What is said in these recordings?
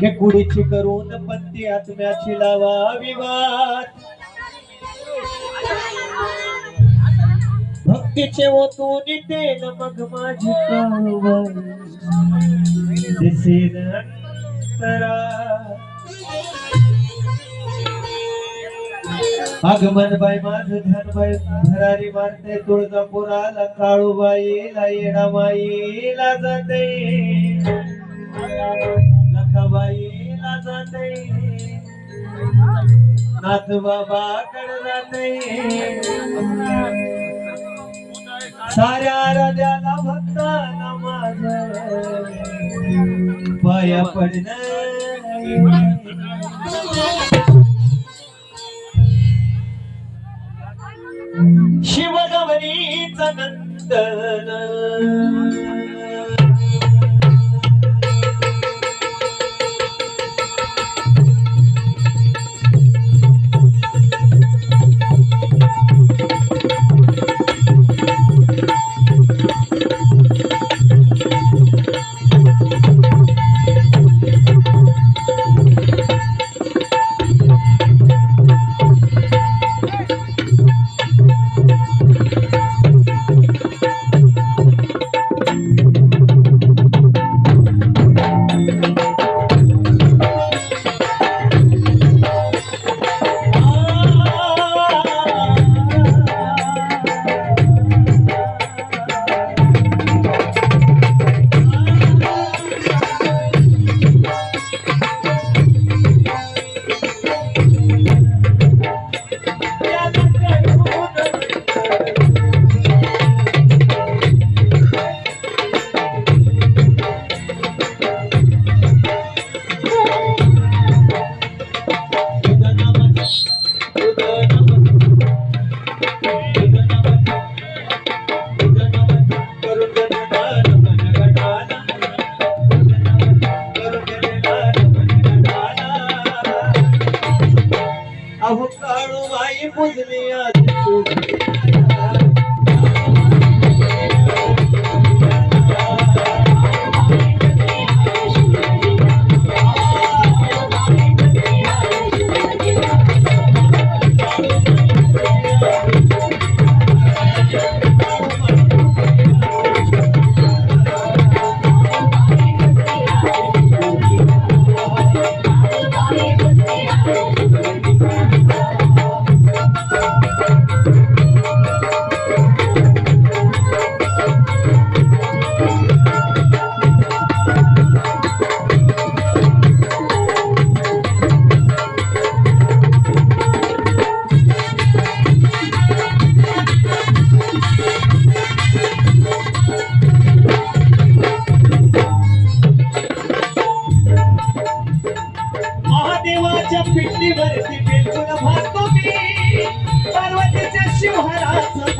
हे कुडीची करून पत्ती आत्म्याची लावा विवाद. भक्तीचे ओतून तेल मग माझी दिसेल अंतरा आगमन बाई माझं ध्यान बाई भरारी मारते तुळजापुराला काळूबाईला येणामाईला जाते. लखाबाईला जाते. नाथ बाबाकडे जाते. साऱ्या राजाला भक्ताला माझ पाया पडणं. Samantana. Pode me महादेवाच्या पिंडीवरती बिलकुल भासतो मी. पार्वतीच्या शिवहाराचं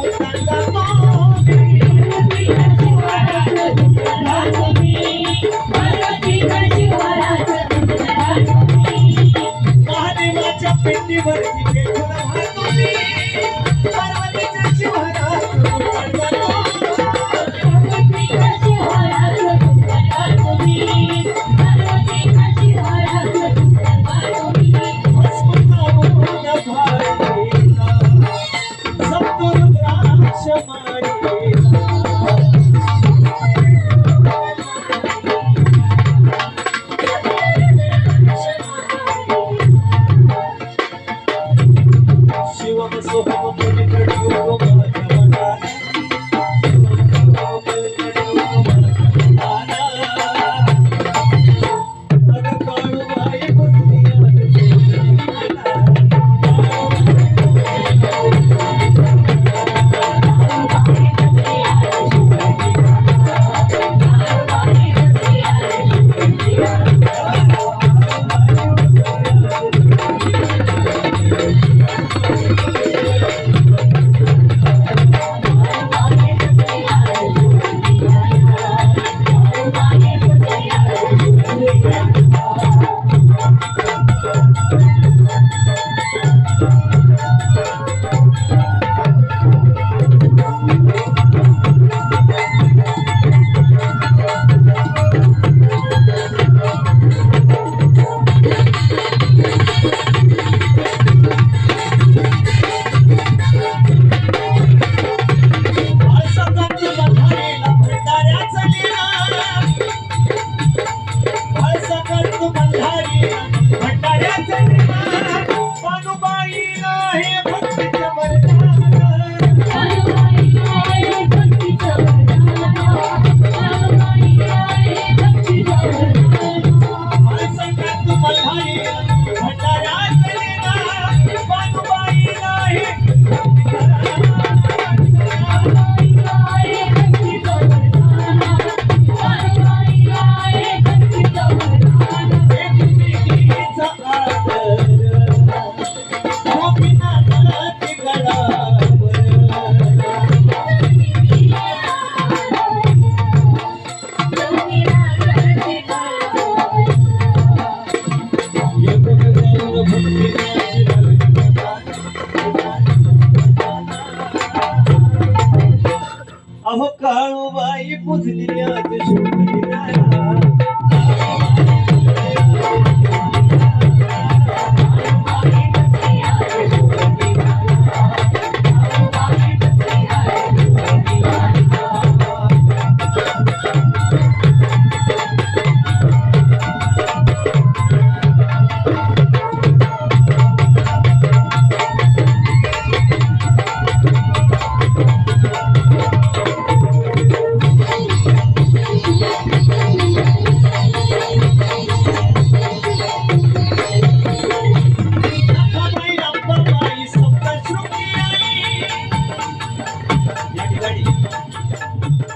महादेवाच्या पिंडीवरती बिलकुल भासतो मी.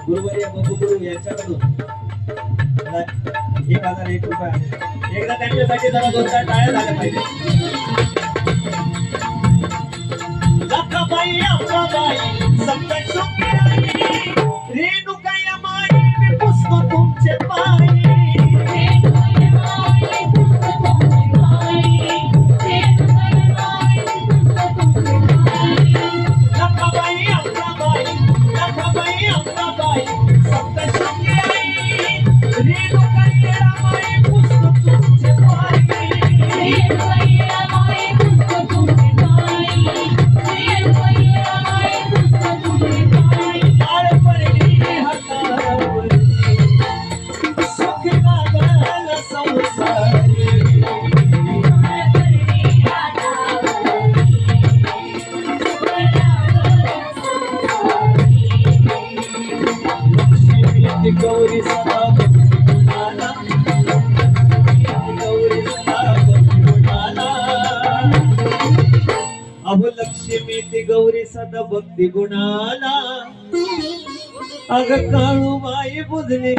गुरुवर्य बंधुगुरु यांच्याकडून. एक हजार एक रुपये एकदा त्यांच्यासाठी जरा दोन चार टाळ्या झाल्या पाहिजे. गौरी सदा गौरी अहो लक्ष्मी ती गौरी सदा भक्ती गुणाला अग काळू बाई बुजली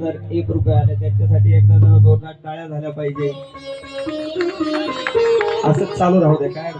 हजार एक रुपये आले. त्यांच्यासाठी एकदा जरा दोन टाळ्या झाल्या पाहिजे. असंच चालू राहू दे. काय